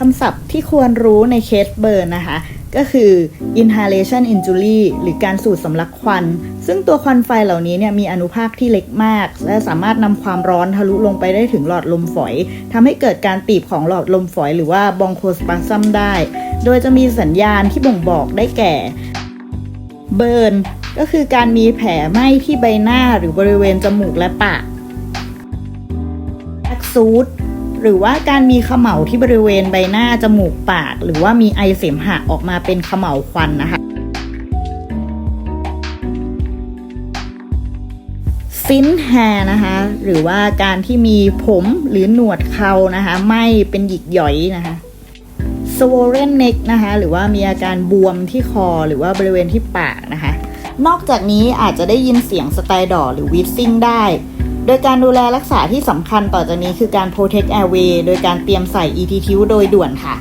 คำศัพท์ที่ควรรู้ในเคสเบิร์นนะคะ ก็คือ inhalation injury หรือการสูดสำลักควัน ซึ่งตัวควันไฟเหล่านี้เนี่ยมีอนุภาคที่เล็กมาก และสามารถนำความร้อนทะลุลงไปได้ถึงหลอดลมฝอยทำให้เกิดการตีบของหลอดลมฝอย หรือว่าบองโคสปาซัมได้ โดยจะมีสัญญาณที่บ่งบอกได้แก่เบิร์นก็คือการมีแผลไหม้ที่ใบหน้าหรือบริเวณจมูกและปากแอคซูด หรือว่าการมีเขม่าที่บริเวณใบหน้าจมูกปาก หรือว่ามีไอเสมหะออกมาเป็นเขม่าควันนะคะฟินแฮนะคะ หรือว่าการที่มีผมหรือหนวดเขานะคะไหม่เป็นหยิกหย่อยนะคะ swollen neck นะคะหรือว่ามีอาการบวมที่คอหรือว่าบริเวณที่ปากนะคะ นอกจากนี้อาจจะได้ยินเสียงสไตดอร์หรือวิสซิ่งได้ โดยการดูแลรักษาที่สำคัญต่อจากนี้คือการ protect airway โดยการเตรียมใส่ ET ทิวโดยด่วนค่ะ